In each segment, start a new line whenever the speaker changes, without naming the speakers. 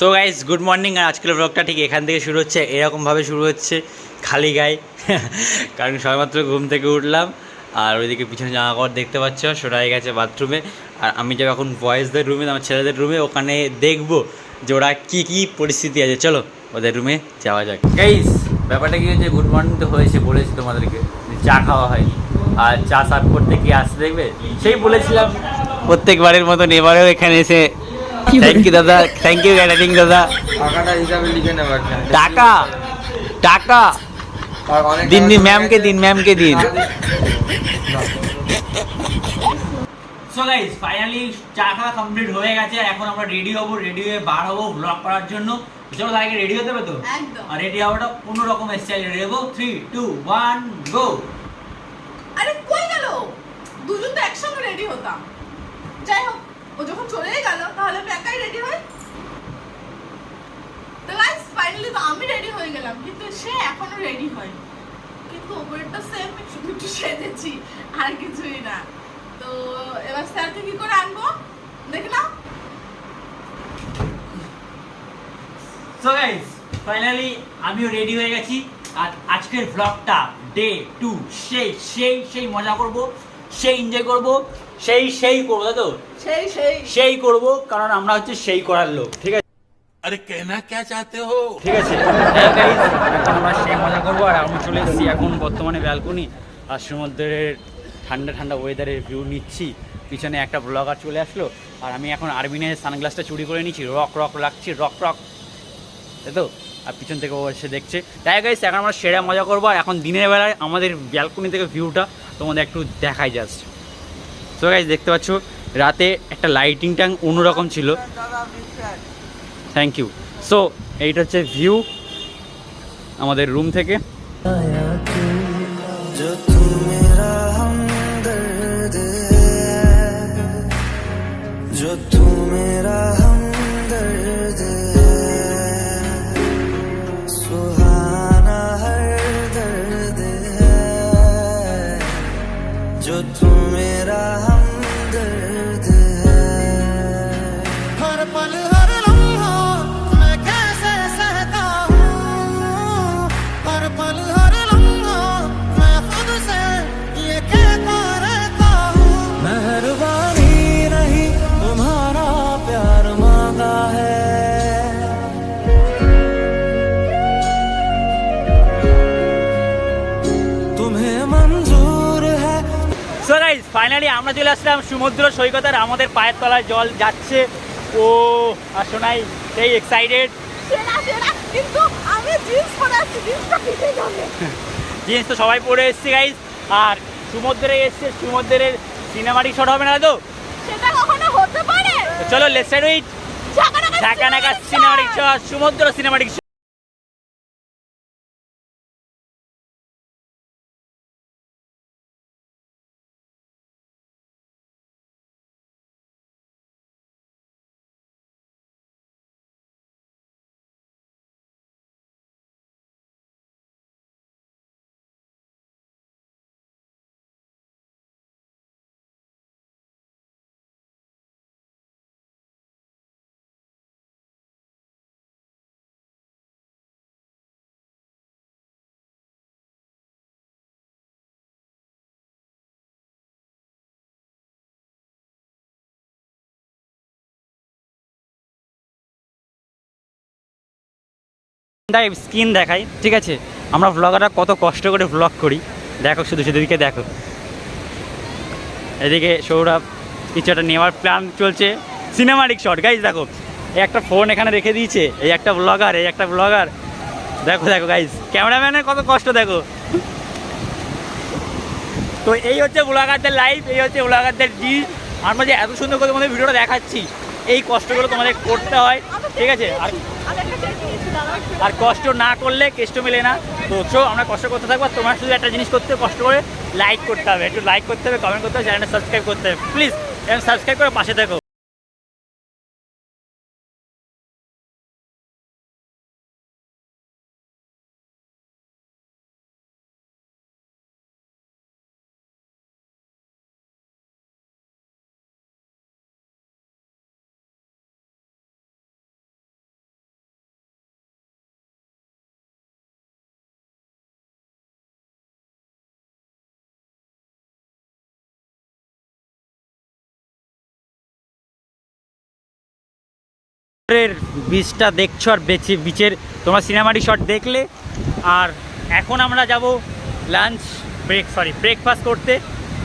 So guys good morning আর আজকের ব্লগটা ঠিক এখান থেকে শুরু হচ্ছে, এরকমভাবে শুরু হচ্ছে খালি গায়ে কারণ সবেমাত্র ঘুম থেকে উঠলাম, আর ওইদিকে পিছনে জামা কাপড় দেখতে পাচ্ছ সরাই গেছে বাথরুমে আর আমি যাব এখন বয়েজদের রুমে আমার ছেলেদের রুমে ওখানে দেখব যে ওরা কী কী পরিস্থিতি আছে। চলো, ওদের রুমে যাওয়া যাক। গাইস ব্যাপারটা কি হয়েছে? গুড মর্নিং তো হয়েছে, বলেছি তোমাদেরকে চা খাওয়া হয়নি। আর চা সার্ভ করতে কি আসতে দেখবে? সেই বলেছিলাম। প্রত্যেকবারের মতন এবারেও এখানে এসে থ্যাংক ইউ দাদা। থ্যাংক ইউ গ্যাডারিং দাদা।
টাকাটা হিসাবে লিখে নেব।
টাকা? টাকা? দিন দিন ম্যামকে দিন ম্যামকে দিন। সো গাইস ফাইনালি চা খাওয়া কমপ্লিট হয়ে গেছে। এখন আমরা রেডি হব রেডি হয়ে বার হব ব্লগ করার জন্য। চলো তার আগে রেডি হতে হবে তো?
একদম।
আর রেডি হওয়াটা কোনো রকম স্টাইল রেডি হব। থ্রি টু ওয়ান গো
আরে কই গেল? দুজন তো একসঙ্গে রেডি হতাম। যাই হোক ও যখন চলেই গেল, তাহলে আমি একাই রেডি হই? তো গাইস ফাইনালি তো আমি রেডি হয়ে গেলাম, কিন্তু সে এখনও রেডি হয় কিন্তু ওপরেরটা সেম শুধু একটু সেজেছি, আর কিছুই না। তো এবার স্যারকে কি করে আনব? দেখে নাও।
সো গাইস ফাইনালি আমিও রেডি হয়ে গেছি, আর আজকের ব্লগটা ডে টু সেই সেই সেই মজা করব, সেই এনজয় করব। সেই সেই করব তাই তো?
সেই সেই।
সেই করব কারণ আমরা হচ্ছে সেই করার লোক ঠিক আছে?
আরে কেনা কে চাতে হো?
ঠিক আছে। হ্যাঁ, এখন আমরা সেই মজা করব আর আমি চলে এসেছি এখন বর্তমানে ব্যালকনি আর সমুদ্রের ঠান্ডা ঠান্ডা ওয়েদারের ভিউ নিচ্ছি। পিছনে একটা ব্লগার চলে আসলো আর আমি এখন আরবিনের সানগ্লাসটা চুরি করে নিচ্ছি রক রক লাগছি রক রক তাই তো? আর পিছন থেকে ও এসে দেখছে। তাই গাইছে এখন আমরা সেরা মজা করব আর এখন দিনের বেলায় আমাদের ব্যালকনি থেকে ভিউটা তোমাদের একটু দেখাই যাচ্ছে তো গাইস দেখতে পাচ্ছ রাতে একটা লাইটিংটা অন্যরকম ছিল থ্যাংক ইউ সো এইটা হচ্ছে ভিউ আমাদের রুম থেকে
जो तू मेरा हमदर्द
ফাইনালি আমরা চলে আসলাম সমুদ্র সৈকত আর আমাদের পায়ের তলায় জল যাচ্ছে। ও আর শোনাই সেই এক্সাইটেড
জিন্স
তো সবাই পরে এসছে গাইস আর সমুদ্রে এসছে সমুদ্রের সিনেমাটিক শট হবে না তো? চলো লেটস সাইড উইথ ঢাকা নাকা সিনেমাটিক শট সমুদ্র সিনেমাটিক স্কিন দেখাই, ঠিক আছে? আমরা ব্লগাররা কত কষ্ট করে ব্লগ করি। দেখো শুধু এদিকে দেখো। এদিকে সৌরভ কিছু একটা নেওয়ার প্ল্যান চলছে। সিনেমাটিক শট গাইজ দেখো। এই একটা ফোন এখানে রেখে দিয়েছে। এই একটা ব্লগার এই একটা ব্লগার দেখো দেখো গাইজ ক্যামেরাম্যানের কত কষ্ট, দেখো। তো এই হচ্ছে ব্লগারদের লাইফ এই হচ্ছে ব্লগারদের জি আমরা যে এত সুন্দর করে তোমাদের ভিডিওটা দেখাচ্ছি। এই কষ্টগুলো তোমাদের করতে হয়, ঠিক আছে? আর
আমি একটা ডেট নিয়েছিলাম
আর কষ্ট না করলে কেষ্ট মেলে না। তো চো, আমরা কষ্ট করতে থাকব তোমার শুধু একটা জিনিস করতে কষ্ট করে লাইক করতে হবে। একটু লাইক করতে হবে কমেন্ট করতে হবে চ্যানেলটা সাবস্ক্রাইব করতে হবে। প্লিজ সাবস্ক্রাইব করে পাশে থাকো। এর বীজটা দেখছ আর বেচে বিচের তোমরা সিনেমাটি শট দেখলে। আর এখন আমরা যাব লাঞ্চ ব্রেক সরি ব্রেকফাস্ট করতে।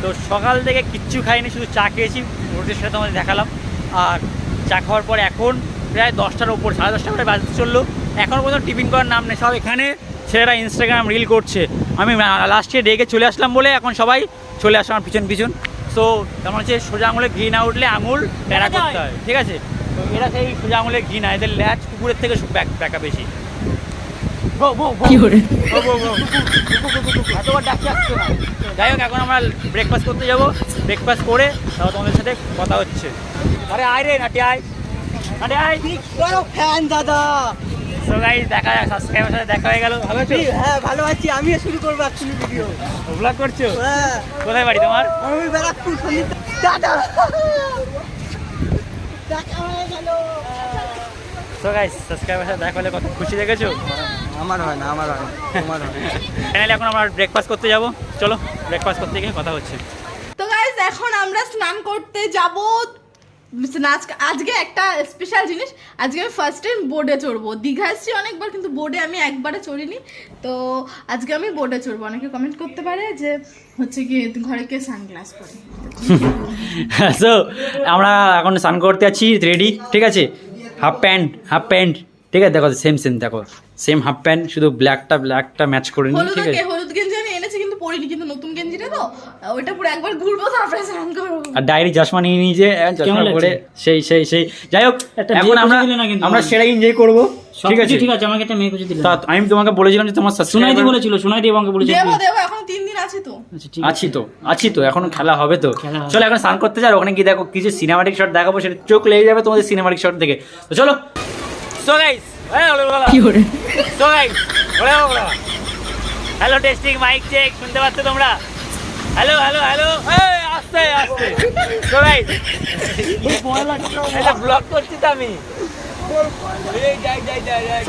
তো সকাল থেকে কিচ্ছু খাইনি শুধু চা খেয়েছি রোডের সাথে তোমাদের দেখালাম। আর চা খাওয়ার পর এখন প্রায় দশটার ওপর সাড়ে দশটা করে বাজতে চলল। এখন পর্যন্ত টিফিন করার নাম নেই সব এখানে ছেলেরা ইনস্টাগ্রাম রিল করছে। আমি লাস্টে ডেকে চলে আসলাম বলে এখন সবাই চলে আসলাম পিছন পিছন। সো তেমন হচ্ছে? সোজা আঙুলে ঘি না উঠলে আঙুল প্যারা করতে হয় ঠিক আছে? এরা সেই সোজা আঙুলে ঘি না এদের ল্যাচ কুকুরের থেকে ব্যাকা বেশি। যাই হোক এখন আমরা ব্রেকফাস্ট করতে যাব। ব্রেকফাস্ট করে তারপর তোমাদের সাথে কথা হচ্ছে। আরে আয় রে নাটি আয়। নাটি আয়।
বড় ফ্যান দাদা।
সো গাইস দেখা সাবস্ক্রাইবার সাথে দেখা হয়ে গেল। ভালো আছো?
হ্যাঁ ভালো আছি। আমিও শুরু করব এক্ষুনি ভিডিও
ব্লগ করছ?
হ্যাঁ।
কোথায় বাড়ি তোমার?
আমি ব্যারাকপুর সন্দীপ দাদা!
সো গাইস সাবস্ক্রাইবার সাথে দেখা হলে কত খুশি দেখেছ?
আমার হয় না আমার হয় না হয়
ফাইনালি এখন আমরা ব্রেকফাস্ট করতে যাব। চলো ব্রেকফাস্ট করতে গিয়ে কথা হচ্ছে।
তো গাইজ এখন আমরা স্নান করতে যাব। আজকে আজকে একটা স্পেশাল জিনিস। আজকে আমি ফার্স্ট টাইম বোর্ডে চড়বো। দীঘা এসেছি অনেকবার কিন্তু বোর্ডে আমি একবারে চড়িনি। তো আজকে আমি বোর্ডে চড়বো। অনেকে কমেন্ট করতে পারে যে হচ্ছে কি ঘরে কে সানগ্লাস পরে?
সো আমরা এখন স্নান করতে আছি রেডি ঠিক আছে? হাফ প্যান্ট হাফ প্যান্ট ঠিক আছে? দেখো সেম সেম দেখো। সেম হাফ প্যান্ট শুধু ব্ল্যাকটা ব্ল্যাকটা ম্যাচ করে
হলুদ
ঠিক আছে?
হলুদ গেঞ্জি পরিনি কিন্তু নতুন গেঞ্জিটা তো ওইটা পুরো একবার ঘুরবো তারপরে স্নান করব।
আর ডায়েরি চশমা নিয়ে নিয়েছে আহ, চশমা পরে সেই সেই সেই। যাই হোক এখন আমরা আমরা
আমাকে।
সেটা এনজয় করব। ঠিক আছে?
আছে ঠিক আছে আমাকে একটা মেয়ে খুঁজে দিলে।
তা আমি তোমাকে বলেছিলাম যে তোমার
সুনাইদি বলেছিল সুনাইদি আমাকে বলেছিল।
দেবো দেবো এখন তিন দিন আছে তো।
আচ্ছা ঠিক আছে।
আছি তো আছি তো এখন খেলা হবে তো। চলো এখন স্নান করতে যাও ওখানে গিয়ে দেখো কিছু সিনেমাটিক শট দেখাবো সেটা চোখ লেগে যাবে তোমাদের সিনেমাটিক শট দেখে। তো চলো। সো গাইস কি করে so guys hello testing mic check শুনতে পাচ্ছ তোমরা? হ্যালো হ্যালো হ্যালো আস্তে আস্তে সো গাইস এটা ব্লগ করছি তো আমি।
যাই যাই যাই যাই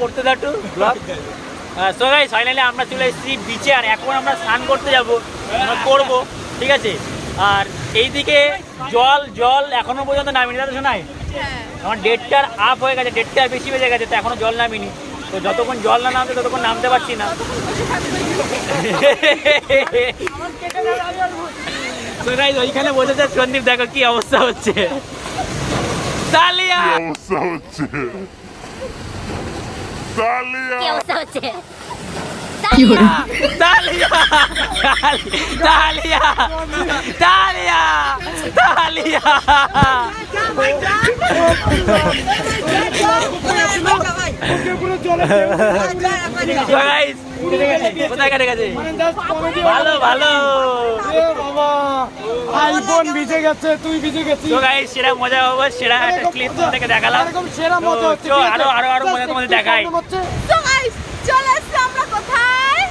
করতে সো গাইস ফাইনালি আমরা চলে এসেছি বিচে আর এখন আমরা স্নান করতে যাব। আমরা করব ঠিক আছে? আর এইদিকে জল জল এখনও পর্যন্ত নামিনি দাদা শোনাই আমার ডেটটার আপ হয়ে গেছে ডেটটা বেশি বেজে গেছে তো এখনও জল নামিনি। তো যতক্ষণ জল না নামছে ততক্ষণ নামতে পারছি না। ওইখানে বসেছে সন্দীপ দেখো কি অবস্থা হচ্ছে। তালিয়া!
অবস্থা হচ্ছে? তালিয়া
অবস্থা হচ্ছে?
ভালো
আইফোন ভিজে গেছে তুই ভিজে গেছিস।
তো গাইস সেরা মজা হবে সেরা একটা ক্লিপ দেখালাম।
এরকম সেরা মজা হচ্ছে
আরও আরও আরও মজা তোমাদের দেখাই।
তো গাইস চলে এসছি আমরা কোথায়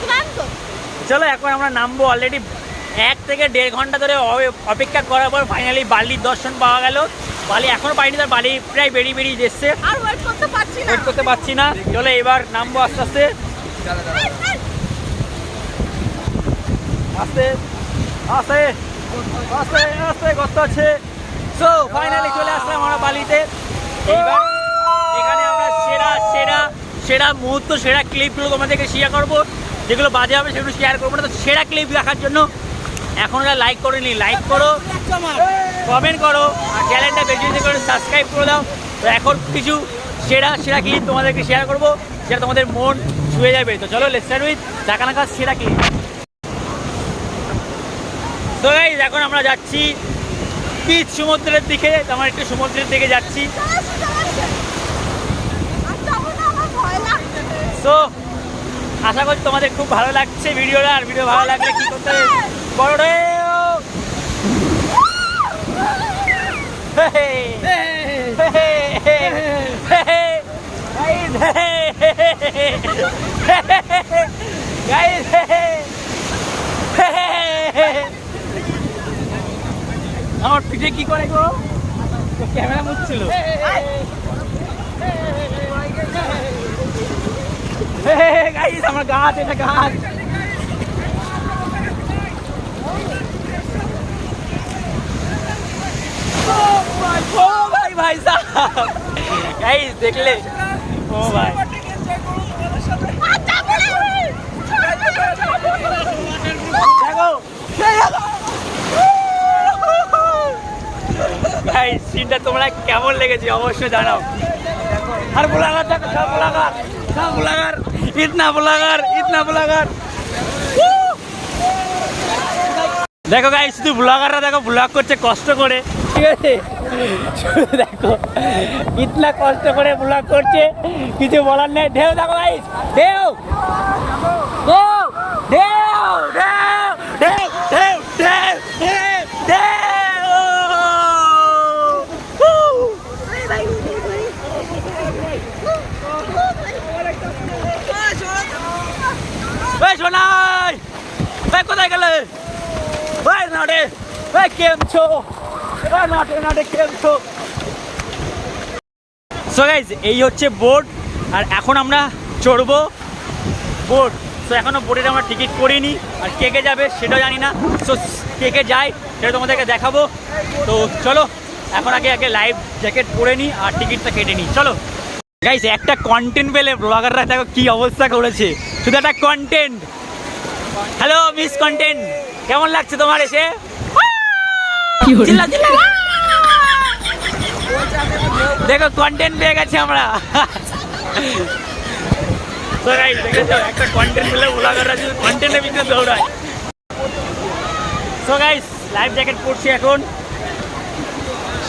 স্নান করতে
চলো এখন আমরা নামবো অলরেডি এক থেকে দেড় ঘণ্টা ধরে অপেক্ষা করার পর ফাইনালি বালির দর্শন পাওয়া গেল। বালি এখনও পাইনি তার বালি প্রায় বেরিয়ে বেরিয়ে যাচ্ছে
আর ওয়েট করতে পারছি না।
ওয়েট করতে পারছি না। চলো এবার নামবো আস্তে আস্তে। আস্তে আস্তে আস্তে আস্তে কষ্ট আছে। সো ফাইনালি চলে আসলাম আমরা বালিতে। এইবার এখানে আমরা সেরা সেরা সেরা মুহূর্ত সেরা ক্লিপগুলো তোমাদেরকে শেয়ার করব। যেগুলো বাজে হবে সেগুলো শেয়ার করব না। তো সেরা ক্লিপ দেখার জন্য এখন লাইক করেনি। লাইক করো কমেন্ট করো, আর চ্যানেলটা বেশি করে সাবস্ক্রাইব করে দাও। তো এখন কিছু সেরা সেরা ক্লিপ তোমাদেরকে শেয়ার করব যেটা তোমাদের মন ছুঁয়ে যাবে। তো চলো লেটস উইথ দেখা নাকা সেরা ক্লিপ তো গাইজ এখন আমরা যাচ্ছি বিচ সমুদ্রের দিকে আমার একটু সমুদ্রের দিকে যাচ্ছি।
না।
তো আশা করি তোমাদের খুব ভালো লাগছে ভিডিওটা, আর ভিডিও ভালো লাগলে কি করতে বড় রে আমার পিঠে কি করে গো? ক্যামেরা মুচ্ছিল গাইস আমার গাছ এটা গাছ। ও ভাই ভাই গাইস দেখলে? ও ভাই ভাই সিনটা তোমরা কেমন লেগেছে? অবশ্যই জানাও। আর ইতনা বুলাগার দেখো গাই শুধু ব্লগাররা দেখো ব্লগ করছে, কষ্ট করে। ঠিক আছে? দেখো, ইতনা কষ্ট করে ব্লগ করছে। কিছু বলার নেই। ঢেউ দেখো গাই ঢেউ ঢেউ ঢেউ ঢেউ ঢেউ ঢেউ ঢেউ ঢেউ এই সোনাই এই কোথায় গেলে এই নাটে এই কেম নাটে নাটে সো গাইজ এই হচ্ছে বোর্ড আর এখন আমরা চড়বো বোর্ড তো এখনও বোর্ডের আমরা টিকিট করিনি, আর কে কে যাবে সেটাও জানি না। সো কে কে যায় সেটা তোমাদেরকে দেখাবো। তো চলো, এখন আগে আগে লাইভ জ্যাকেট পরে নিই আর টিকিটটা কেটে নিই চলো। গাইস একটা কন্টেন্ট পেলে ব্লগাররা দেখো কী অবস্থা করেছে। শুধু একটা কন্টেন্ট হ্যালো মিস কন্টেন্ট কেমন লাগছে তোমার এসে। দেখো কন্টেন্ট পেয়ে গেছে আমরা। তো guys, দেখেছ একটা কন্টেন্ট পেলে ব্লগাররা শুধু কন্টেন্টের ভিতরে দৌড়ায়। সো গাইস লাইভ জ্যাকেট পরছি এখন।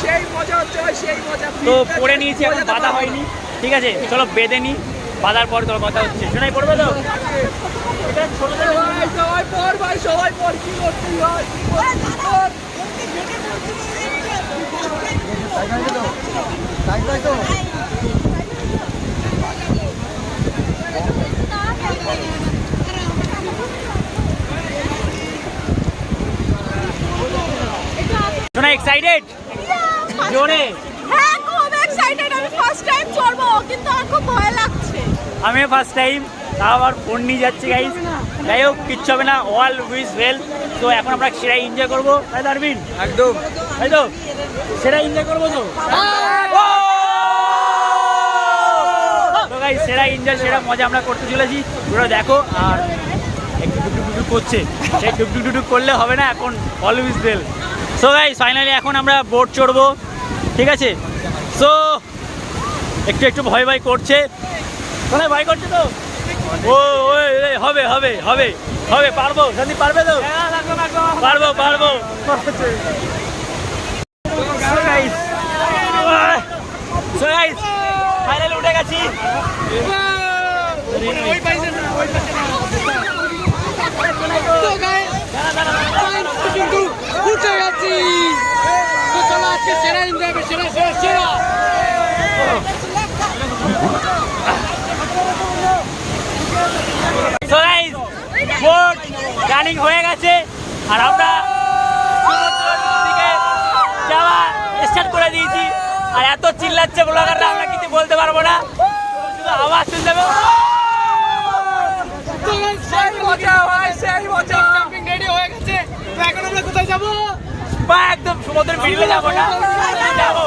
সেই মজা হচ্ছে সেই মজা।
তো পরে নিয়েছি এখন বাধা হয়নি। ঠিক আছে চলো বেঁধে নি। বাঁধার পর তোর কথা হচ্ছে। শোনাই পড়বে তো? এটা ছোট থেকে
ভাই সবাই পর ভাই সবাই পর কি করতে কি করতে হয়?
শোনা এক্সাইটেড জোরে
হ্যাঁ খুব এক্সাইটেড আমি ফার্স্ট টাইম চড়বো কিন্তু আমার খুব ভয় লাগছে।
আমি ফার্স্ট টাইম তাও আবার ফোন নিয়ে যাচ্ছি গাইস যাই হোক কিচ্ছু হবে না অল উইজ ওয়েল তো এখন আমরা সেটাই এনজয় করব। তাই তো আরবিন
একদম।
তাই তো? সেটা এনজয় করব তো? তো গাইস সেরা এনজয় সেরা মজা আমরা করতে চলেছি। পুরো দেখো আর একটু ডুকডুক করছে। সেই ডুকডুক ডুকডুক করলে হবে না এখন always well so guys finally এখন আমরা বোট চড়বো। ঠিক আছে? সো একটু একটু ভয় ভয় করছে। কোথায় ভয় করছে তো? ও ওই, ওই, হবে হবে হবে হবে পারব সন্দীপ পারবে তো? পারব পারব। finally উঠে গেছি।
কিন্তু উঠে গেছি চলো আজকে সেরা এনজয় সেরা সেরা সেরা।
ভোট রানিং হয়ে গেছে। আর আমরা স্টার্ট করে দিয়েছি। আর এত চিল্লাচ্ছে ব্লগাররা আমরা কিছু বলতে পারব না। শুধু আওয়াজ শুনতে একদম সমুদ্রের মিডিলে যাব না। যাব।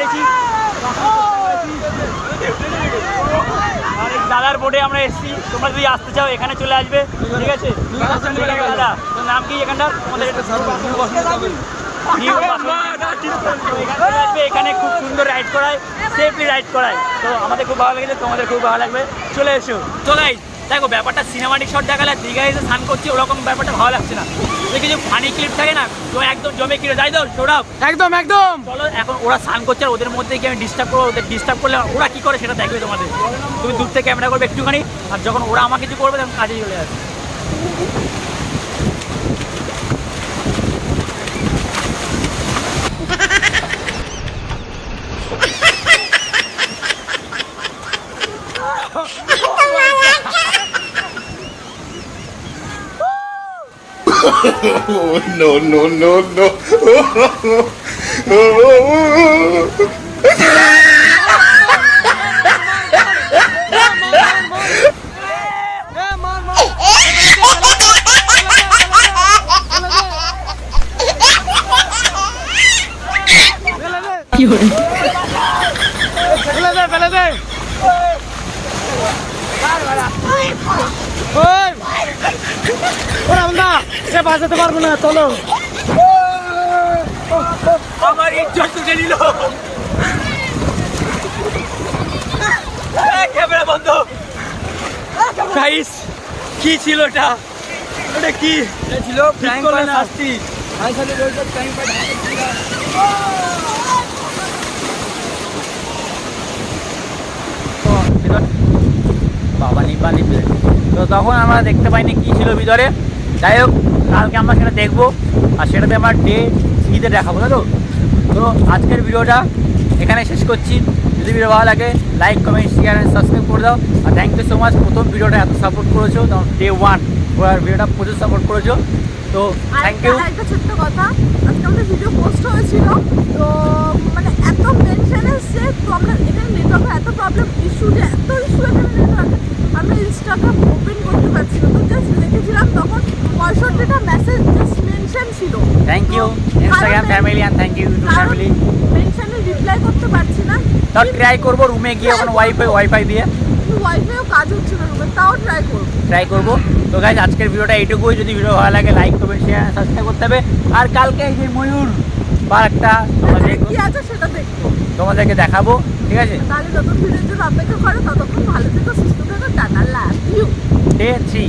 পেরেছি। দাদার বোর্ডে আমরা এসেছি। তোমরা যদি আসতে চাও, এখানে চলে আসবে। ঠিক আছে? দাদা, তোর নাম কি এখানটা? তোমাদের এখানে খুব সুন্দর রাইড করায় সেফলি রাইড করায়। তো আমাদের খুব ভালো লেগেছে, তোমাদের খুব ভালো লাগবে। চলে এসো। চলে দেখো ব্যাপারটা সিনেমাটিক শট দেখালে দীঘায় এসে স্নান করছি ওরকম ব্যাপারটা ভালো লাগছে না। কিছু ফানি ক্লিপ থাকে না তো একদম জমে কিনে যাই তো সৌরভ।
একদম একদম।
চলো এখন ওরা স্নান করছে আর ওদের মধ্যে কি আমি ডিস্টার্ব করব ওদের ডিস্টার্ব করলে ওরা কি করে সেটা দেখবে তোমাদের। তুমি দূর থেকে ক্যামেরা করবে একটুখানি আর যখন ওরা আমাকে কিছু করবে তখন কাজে চলে যাবে।
no, no, no, no.
You're... Fala, fala, fala. Oi! Ora, anda! এ বাঁচাতে পারব না চলো।
আমার ইজ্জত তুলে নিল। ক্যামেরা বন্ধ। গাইস কি ছিল ওটা ওটা কি?
ছিল
প্র্যাঙ্ক করলে না।
শাস্তি। টাইম
বাবা নিব্বা নিব্বে তো তখন আমরা দেখতে পাইনি কি ছিল ভিতরে। যাই হোক কালকে আমরা সেটা দেখব আর সেটাতে আমার ডে থ্রিতে দেখাবো, তাই তো? তো আজকের ভিডিওটা এখানে শেষ করছি। যদি ভিডিও ভালো লাগে like comment share and subscribe করে দাও। আর থ্যাংক ইউ সো মাচ প্রথম ভিডিওটা এত সাপোর্ট করেছ ডে ওয়ান ভিডিওটা প্রচুর সাপোর্ট করেছ। তো থ্যাংক ইউ
আরেকটা ছোট্ট কথা, আজকে আমাদের ভিডিও পোস্ট হয়েছিল, তো মানে এত মেনশন এসছে, তো আমরা এখানে নেটওয়ার্কের এত প্রবলেম ইস্যু যে এত ইস্যু এখানে নেটওয়ার্কে আমরা ইনস্টাগ্রাম ওপেন করতে পারছি না তো জাস্ট দেখেছিলাম তখন পঁয়ষট্টিটা মেসেজ জাস্ট মেনশন ছিল
thank you Instagram family and thank you YouTube family
মেনশনে reply করতে পারছি না।
তাও ট্রাই করব রুমে গিয়ে ওখানে ওয়াইফাই ওয়াইফাই দিয়ে।
ওয়াইফাইও কাজ হচ্ছে না রুমে তাও ট্রাই করব।
ট্রাই করব। তো গাইজ আজকের ভিডিওটা এইটুকুই। যদি ভিডিও ভালো লাগে লাইক করবে শেয়ার সাবস্ক্রাইব করতে হবে। আর কালকে এই যে ময়ূর বা একটা তোমাদের
কি আছে সেটা দেখব।
তোমাদেরকে দেখাবো ঠিক আছে?
তাহলে নতুন ভিডিওর জন্য অপেক্ষা করো ততক্ষণ ভালো থেকো সুস্থ থেকো টাটা লাভ ইউ
ডে থ্রি